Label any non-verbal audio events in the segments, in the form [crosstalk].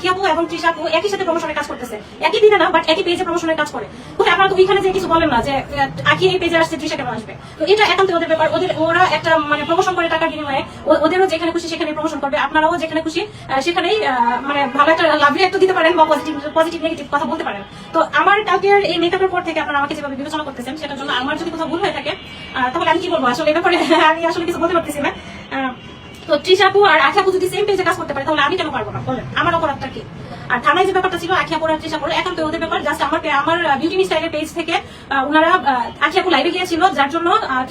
আখি আপু এবং তৃষা আপু একই সাথে প্রমোশনের কাজ করতেছে। একই দিনে না বাট একই পেজে প্রমোশনের কাজ করে। তো আপনারা তো ওইখানে যে কিছু বলেন না যে আখি এই পেজে আসছে তৃষা কেন আসবে? তো এটা একান্ত ওদের ব্যাপার। ওদের, ওরা একটা মানে প্রমোশন করে টাকার বিনিময়ে ওদেরও যেখানে খুশি সেখানে প্রমোশন করবে। আপনারাও যেখানে খুশি সেখানেই মানে ভালো একটা লাভ রিয়েক্ট দিতে পারেন বা পজিটিভ পজিটিভ নেগেটিভ কথা বলতে পারেন। তো আমার কালকের এই মেকআপের পর থেকে আপনারা আমাকে যেভাবে বিবেচনা করতেছেন, সেটার জন্য আমার যদি কোথাও ভুল হয়ে থাকে তাহলে আমি কি বলব? আসলে ব্যাপারে আমি আসলে কিছু বলতে পারতেছি না। তো তৃষাপু আর আখিয়াপু যদি সেম পেজে কাজ করতে পারে তাহলে আমি কেন পারব না? আমার অপরাধটা কি? আর থানায় যে ব্যাপারটা ছিল আখিয়াপুর আর তৃষাপুর এখন তো ওদের ব্যাপার জাস্ট আমার আমার বিউটি স্টাইলের পেজ থেকে ওনারা আখিয়াপু লাইভে গিয়েছিল যার জন্য আহ,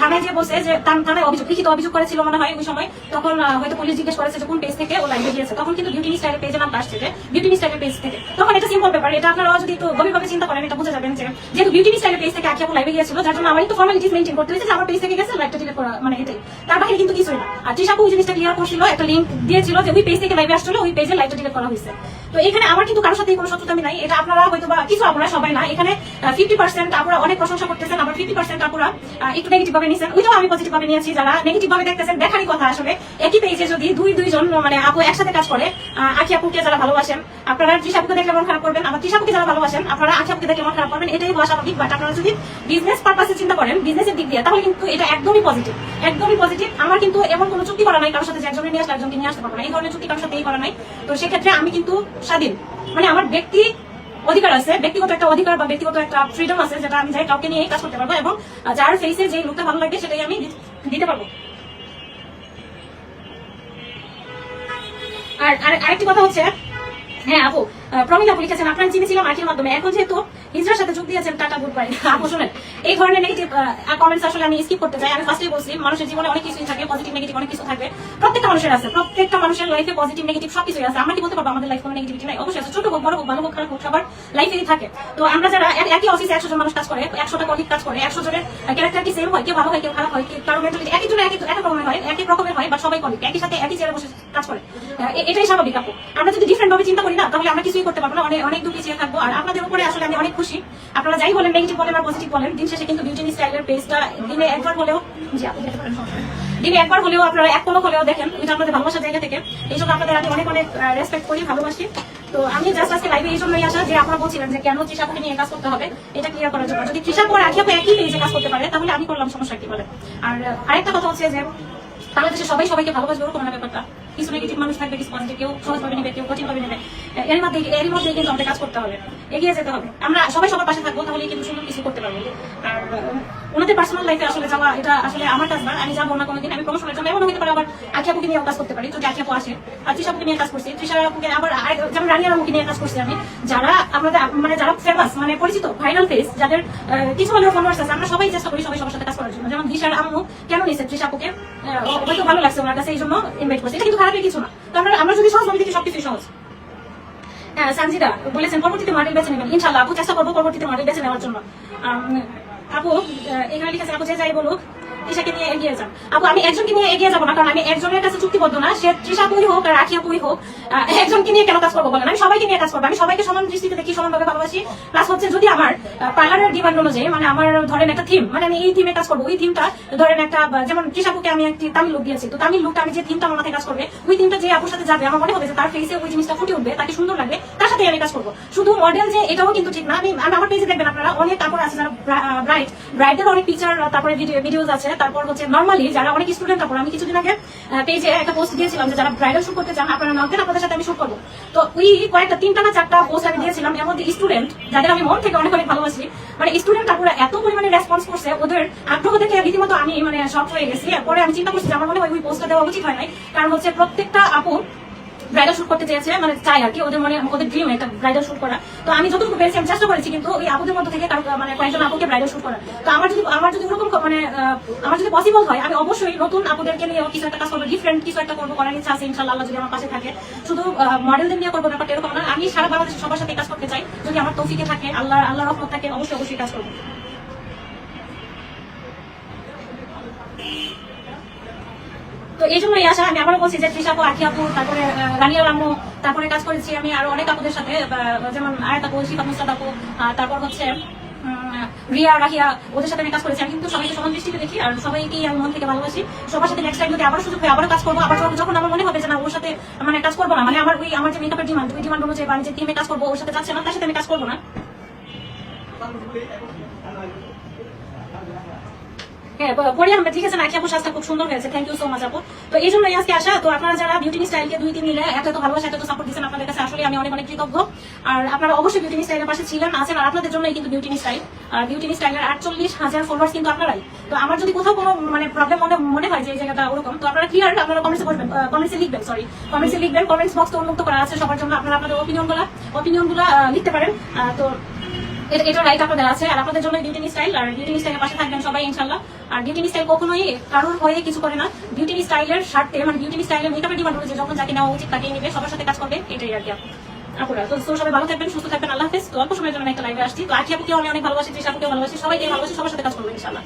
থানায় যে বসে যে থানায় অভিযোগ লিখিত অভিযোগ করেছিল মনে হয় ওই সময় তখন হয়তো পুলিশ জিজ্ঞেস করেছে যে কোন পেজ থেকে ও লাইভে গিয়েছে। তখন কিন্তু বিউটি স্টাইলের পেজে নাম আসছে যে বিউটি স্টাইলের পেজ থেকে। তখন এটা সিম্পল ব্যাপার এটা আপনারা যদি একটু গভীরভাবে চিন্তা করেন এটা বুঝে যাবেন যে যেহেতু বিউটি স্টাইলের পেজ থেকে আখিয়াপু লাইভে গিয়েছিল যার জন্য আমার একটু ফর্মালিটিস মেনটেন করতে হয়েছে আমার পেজ থেকে গেছে লাইভটা ডিলিট করা মানে এটাই। তার বাইরে কিন্তু কিছুই না। আর ওই জিনিসটা ক্লিয়ার করছিল, একটা লিঙ্ক দিয়েছিল যে ওই পেজ থেকে লাইভে আসছিল, ওই পেজে লাইভটা করা হয়েছে। তো এখানে আমার কিন্তু কারোর সাথে কোনো শত্রুতা আমি নাই, এটা আপনারা হয়তো বা কিছু আপনারা সবাই না, এখানে ফিফটি পার্সেন্ট আপনারা অনেক প্রশংসা করতেছেন, আবার ফিফটি পার্সেন্ট আপনারা একটু নেগেটিভ ভাবে নিয়েছেন ওইটাও আমি পজিটিভ ভাবে নিয়েছি, যারা নেগেটিভ ভাবে দেখতেছেন, দেখারই কথা আসলে। একই পেজে যদি দুই দুইজন মানে আপু একসাথে কাজ করে আপুকে যারা ভালোবাসেন, আপনারা দেখলে মন খারাপ করবেন, আবার যারা ভালোবাসেন, আপনারা আখি আপুকে দেখলে মন খারাপ করবেন, এটাই হওয়া স্বাভাবিক। বাট আপনারা যদি বিজনেস পারপাসে চিন্তা করেন বিজনেসের দিক দিয়ে, তাহলে কিন্তু এটা একদমই পজিটিভ একদমই পজিটিভ আমার কিন্তু এমন কোনো চুক্তি করা নাই, কারোর সাথে যে একজনে নিয়ে আসলে একজনকে নিয়ে আসতে পারব না। এই ধরনের চুক্তি কারোর সাথে করা নাই। তো সেক্ষেত্রে আমি কিন্তু স্বাধীন। মানে আমার ব্যক্তি অধিকার আছে, ব্যক্তিগত একটা অধিকার বা ব্যক্তিগত একটা ফ্রিডম আছে যেটা আমি যাই কাউকে নিয়ে কাজ করতে পারব এবং যার ফেসে যে লুকটা ভালো লাগে সেটাই আমি দিতে পারব। আর, আরেকটি কথা হচ্ছে হ্যাঁ আপু আহ, প্রমিত আপু লিখেছেন আপনার চিনেছিলাম আখির মাধ্যমে এখন যেহেতু হিজরার সাথে যোগ দিয়েছেন টাটা গুড বাই [laughs] আপু শুনেন এই ধরনের নেগেটিভ কমেন্টস আসলে আমি স্কিপ করতে চাই। আমি ফার্স্টেই বলছি মানুষের জীবনে অনেক কিছুই থাকে পজিটিভ নেগেটিভ অনেক কিছু থাকবে। প্রত্যেকটা মানুষের আছে প্রত্যেকটা মানুষের লাইফে পজিটিভ নেগেটিভ সবকিছুই আছে। আমরা কি বলতে পারব আমাদের লাইফ কোনো নেগেটিভিটি নাই? অবশ্যই ছোট হোক বড় হোক ভালো হোক খারাপ হোক সবার লাইফেই থাকে। তো আমরা যারা একই অফিসে একশো জন মানুষ কাজ করে একশো টাকা অধিক কাজ করে একশো জনের ক্যারেক্টার কি সেম হয় কেউ ভালো হয় কেউ খারাপ হয় কারও মেন্টালিটি এক একজনের এক এক রকমের হয় এক এক রকমের হয় বা সবাই করে একই সাথে একই চেয়ারে বসে কাজ করে। এটাই স্বাভাবিক আপু। আমরা যদি ডিফারেন্ট ভাবে চিন্তা করি না তাহলে আমরা কিছুই করতে পারব না, অনেক অনেক দূর পিছিয়ে থাকব। আর আপনাদের উপরে আসলে আমি অনেক খুশি। আপনারা যাই বলেন, নেগেটিভ বলেন আর পজিটিভ বলেন, দিন শেষে কিন্তু বিউটি স্টাইলের পেজটা দিনে একবার হলেও জি আপু দেখতে পারেন দিনে একবার হলেও আপনারা এক পলক হলেও দেখেন ওইটা আপনাদের ভালোবাসার জায়গা থেকে। এই জন্য আপনাদের আমি অনেক অনেক রেসপেক্ট করি, ভালোবাসি। তো আমি জাস্ট আজকে লাইভে এই জন্যই আসা যে আপনারা বলছিলেন যে কেন তৃষাপুকে নিয়ে কাজ করতে হবে, এটা ক্লিয়ার করার জন্য। যদি তৃষাপুর আখিয়াপু একই পেজে কাজ করতে পারে, তাহলে আমি করলাম সমস্যা কি বলে আর আরেকটা কথা হচ্ছে যে বাংলাদেশে সবাই সবাইকে ভালোবাসবে, ওরকম ব্যাপারটা। কিছু নেগেটিভ মানুষ থাকবে কিছু পজিটিভ কেউ সহজভাবে নেবে কেউ কঠিনভাবে নেবে। এর মধ্যে এর মধ্যে কিন্তু আমাদের কাজ করতে হবে। এগিয়ে যেতে হবে। আমরা সবাই সবার পাশে থাকব তাহলে কিন্তু সুন্দর কিছু করতে পারব। আর ওনাদের পার্সোনাল লাইফে আসলে যাওয়া এটা আসলে আমার কাজ না। আমি যাব না কোনোদিন আমি প্রমোশনের জন্য এমন হতে পারে আবার আখিয়াপুকে নিয়ে কাজ করতে পারি। যদি আখিয়াপু আসে আর তৃষাপুকে নিয়ে কাজ করছি। তৃষাপুকে আবার যেমন রানিয়া রামুকে নিয়ে কাজ করছি আমি। যারা আমাদের মানে যারা ফেমাস মানে পরিচিত ভাইরাল ফেস যাদের কিছু হলেও ফলোয়ার্স আছে আমরা সবাই চেষ্টা করি সবাই সবার সাথে কাজ করার জন্য। যেমন দিশার আম্মু কেন নিয়েছে আহ, হয়তো ভালো লাগছে ওনার কাছে এই জন্য ইনভাইট করছি কিন্তু খারাপের কিছু না। তারপরে আমরা যদি সহজ দেখি সবকিছু সহজ। হ্যাঁ, সঞ্জিদা বলেছেন পরবর্তীতে মডেল বেছে নেবেন। ইনশাল্লাহ আপু চেষ্টা করব পরবর্তীতে মডেল বেছে নেওয়ার জন্য। আপু এখানে লিখেছেন আপু যে যাই বলুক তৃষাকে নিয়ে এগিয়ে যান। আপু, আমি একজনকে নিয়ে এগিয়ে যাব না, কারণ আমি একজনের কাছে চুক্তিবদ্ধ না। সে তৃষা পুই হোক আর রাখি আপুই হোক একজনকে নিয়ে কেন কাজ করব বলেন? আমি সবাইকে নিয়ে কাজ করব। আমি সবাইকে সমান দৃষ্টিতে দেখি, সমানভাবে ভালোবাসি। প্লাস হচ্ছে যদি আমার পার্লারের ডিমান্ড অনুযায়ী মানে আমার ধরেন একটা থিম মানে আমি এই থিমে কাজ করব, ওই থিমটা ধরেন একটা যেমন তৃষাপুকে আমি একটি তামিল লুক দিয়েছি, তো তামিল লুকটা আমি যে থিমটা আমার মাথায় কাজ করবে, ওই থিমটা যে আপুর সাথে যাবে, আমার মনে হবে যে তার ফেসে ওই জিনিসটা ফুটে উঠবে, তাকে সুন্দর লাগবে সাথে আমি কাজ করব। শুধু মডেল যে, এটাও কিন্তু ঠিক না। আমি আমি আমার পেজে দেখবেন আপনারা, অনেক কাপড় আছে যারা ব্রাইট ব্রাইডের অনেক পিকচার তারপরে ভিডিওজ আছে। তারপর হচ্ছে নর্মালি যারা অনেক স্টুডেন্ট কাপড়, আমি কিছুদিন আগে পেজে একটা পোস্ট দিয়েছিলাম যে যারা ব্রাইডাল শুট করতে চান, আপনারা নকদেন আপনাদের সাথে আমি শুট করব। তো ওই কয়েকটা, তিনটা না চারটা পোস্ট আমি দিয়েছিলাম। এর মধ্যে স্টুডেন্ট যাদের আমি মন থেকে অনেক অনেক ভালোবাসি মানে স্টুডেন্ট কাপড়রা এত পরিমাণে রেসপন্স করছে, ওদের আগ্রহ দেখে রীতিমতো আমি মানে শখ হয়ে গেছি। পরে আমি চিন্তা করছি আমার মনে হয় ওই পোস্টটা দেওয়া উচিত হয় নাই। কারণ হচ্ছে প্রত্যেকটা আপু ব্রাইডাল শুট করতে চেয়েছে মানে চাই আর কি, ওদের মনে, ওদের ড্রিম একটা ব্রাইডাল শুট করা। তো আমি যতটুকু পেরেছি, আমি চেষ্টা করেছি, কিন্তু ওই আপুদের মধ্যে থেকে মানে কয়েকজন আপুকে ব্রাইডাল শুট করা। তো আমার যদি আমার যদি ওরকম মানে আমার যদি পসিবল হয়, আমি অবশ্যই নতুন আপুদেরকে নিয়ে কিছু একটা কাজ করব ডিফারেন্ট কিছু একটা করব, করার ইচ্ছা আছে ইনশাল্লাহ যদি আমার পাশে থাকে। শুধু মডেলদের নিয়ে করব ব্যাপারটা এরকম না, আমি সারা বাংলাদেশের সবার সাথে কাজ করতে চাই। যদি আমার তৌফিকে থাকে, আল্লাহ আল্লাহ রহমত থাকে, অবশ্যই অবশ্যই কাজ করব। তো এই জন্যই আসা আমি আবারও বলছি যে তৃষাপু আখি আপু, তারপরে রানিয়া রামু, তারপরে কাজ করেছি আমি আরও অনেক আপুদের সাথে যেমন আয়াত আপু শিফা মুস্তাদ আপু তারপর হচ্ছে রিয়া, রাহিয়া, ওদের সাথে আমি কাজ করেছি। আমি কিন্তু সবাইকে সমান দৃষ্টিতে দেখি আর সবাইকেই আমি মন থেকে ভালোবাসি। সবার সাথে নেক্সট টাইম যদি আবার সুযোগ হয়, আবারও কাজ করব, আবার যখন- আমার মনে হবে যে না, ওর সাথে মানে কাজ করব না মানে আমার ওই আমার যে মেকআপের ডিমান্ড ওই ডিমান্ড অনুযায়ী বা যে টিমে কাজ করব, ওর সাথে যাচ্ছে না, তার সাথে আমি কাজ করব না। হ্যাঁ পরে ঠিক আছে? না আপু সাজটা খুব সুন্দর হয়েছে। থ্যাংক ইউ সো মাচ আপু। তো এই জন্যই আজকে আসা, তো আপনারা যারা বিউটি স্টাইলকে দুই তিন মিলে এত ভালোবাসা, এত সাপোর্ট দিচ্ছেন আপনাদের কাছে, আসলে আমি অনেক অনেক কৃতজ্ঞ। আর আপনারা অবশ্যই বিউটি স্টাইলের পাশে ছিলেন, আছেন, আর আপনাদের জন্যই কিন্তু বিউটি স্টাইল আর বিউটি স্টাইলের আটচল্লিশ হাজার ফলোয়ার্স কিন্তু আপনারাই। তো আমার যদি কোথাও কোনো মানে প্রবলেম মনে মনে হয় যে এই জায়গাটা ওরকম, তো আপনারা ক্লিয়ার আপনারা কমেন্টসে করবেন কমেন্টসে লিখবেন সরি কমেন্টসে লিখবেন কমেন্টস বক্স তো উন্মুক্ত করা আছে, সবার জন্য আপনারা আপনাদের ওপিনিয়নগুলা ওপিনিয়নগুলা লিখতে পারেন। তো এটা রাইট আপনাদের আছে। আর আপনাদের জন্য বিউটি স্টাইল আর বিউটি স্টাইলের পাশে থাকবেন সবাই ইনশাল্লাহ আর বিউটি স্টাইল কখনোই কারোর হয়ে কিছু করে না। বিউটি স্টাইলের স্বার্থে মানে বিউটি স্টাইলের মেকআপের ডিমান্ড রয়েছে যখন যাকে নেওয়া উচিত তাকে নেবে, সবার সাথে কাজ করবে, এটাই আর কি আপু। আপুরা। তো সবাই ভালো থাকবেন, সুস্থ থাকবেন, আল্লাহ হাফেজ। তো অল্প সময়ের জন্য একটা লাইভে আসছি। তো আখি আমি অনেক ভালোবাসি তৃষা ভালোবাসি, সবাইকে ভালোবাসি, সবার সাথে কাজ করব ইনশাল্লাহ